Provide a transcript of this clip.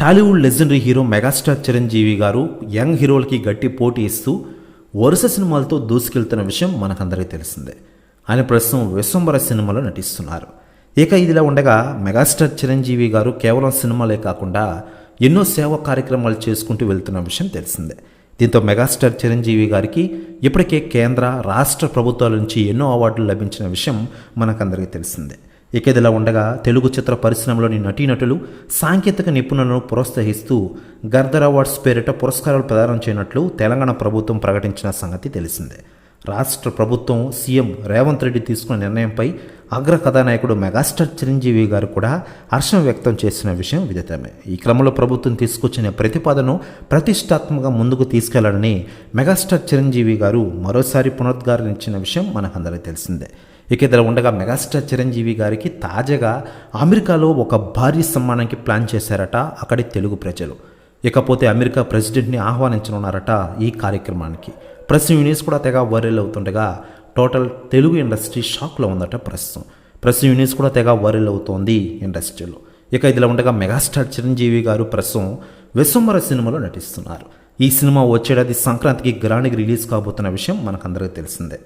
Tollywood legendary hero megastar Chiranjeevi garu young హీరోలకి గట్టి పోటీ ఇస్తూ వరుస సినిమాలతో దూసుకెళ్తున్న విషయం మనకందరికీ తెలిసిందే. ఆయన ప్రస్తుతం విశ్వంబర సినిమాలో నటిస్తున్నారు. ఇక ఇదిలా ఉండగా మెగాస్టార్ చిరంజీవి గారు కేవలం సినిమాలే కాకుండా ఎన్నో సేవా కార్యక్రమాలు చేసుకుంటూ వెళ్తున్న విషయం తెలిసిందే. దీంతో మెగాస్టార్ చిరంజీవి గారికి ఇప్పటికే కేంద్ర రాష్ట్ర ప్రభుత్వాల నుంచి ఎన్నో అవార్డులు లభించిన విషయం మనకందరికీ తెలిసిందే. ఇకేదిలా ఉండగా తెలుగు చిత్ర పరిశ్రమలోని నటీనటులు సాంకేతిక నిపుణులను ప్రోత్సహిస్తూ గర్దర్ అవార్డ్స్ పేరిట పురస్కారాలు ప్రదానం చేయనట్లు తెలంగాణ ప్రభుత్వం ప్రకటించిన సంగతి తెలిసిందే. రాష్ట్ర ప్రభుత్వం సీఎం రేవంత్ రెడ్డి తీసుకున్న నిర్ణయంపై అగ్ర కథానాయకుడు మెగాస్టార్ చిరంజీవి గారు కూడా హర్షం వ్యక్తం చేసిన విషయం విదితమే. ఈ క్రమంలో ప్రభుత్వం తీసుకొచ్చిన ప్రతిపాదనను ప్రతిష్టాత్మకంగా ముందుకు తీసుకెళ్ళాలని మెగాస్టార్ చిరంజీవి గారు మరోసారి పునరుద్ఘాటనిచ్చిన విషయం మనకందరికీ తెలిసిందే. ఇక ఇద్దరు ఉండగా మెగాస్టార్ చిరంజీవి గారికి తాజాగా అమెరికాలో ఒక భారీ సమ్మానానికి ప్లాన్ చేశారట అక్కడి తెలుగు ప్రజలు. ఇకపోతే అమెరికా ప్రెసిడెంట్ని ఆహ్వానించనున్నారట ఈ కార్యక్రమానికి. ప్రెస్ న్యూస్ కూడా తెగ వైరల్ అవుతుండగా టోటల్ తెలుగు ఇండస్ట్రీ షాక్లో ఉందట ప్రస్తుతం. ప్రెస్ న్యూస్ కూడా తెగ వైరల్ అవుతోంది ఇండస్ట్రీలో. ఇక ఇదిలా ఉండగా మెగాస్టార్ చిరంజీవి గారు ప్రస్తుతం విశ్వంబర సినిమాలో నటిస్తున్నారు. ఈ సినిమా వచ్చేటది సంక్రాంతికి గ్రాండ్కి రిలీజ్ కాబోతున్న విషయం మనకందరికీ తెలిసిందే.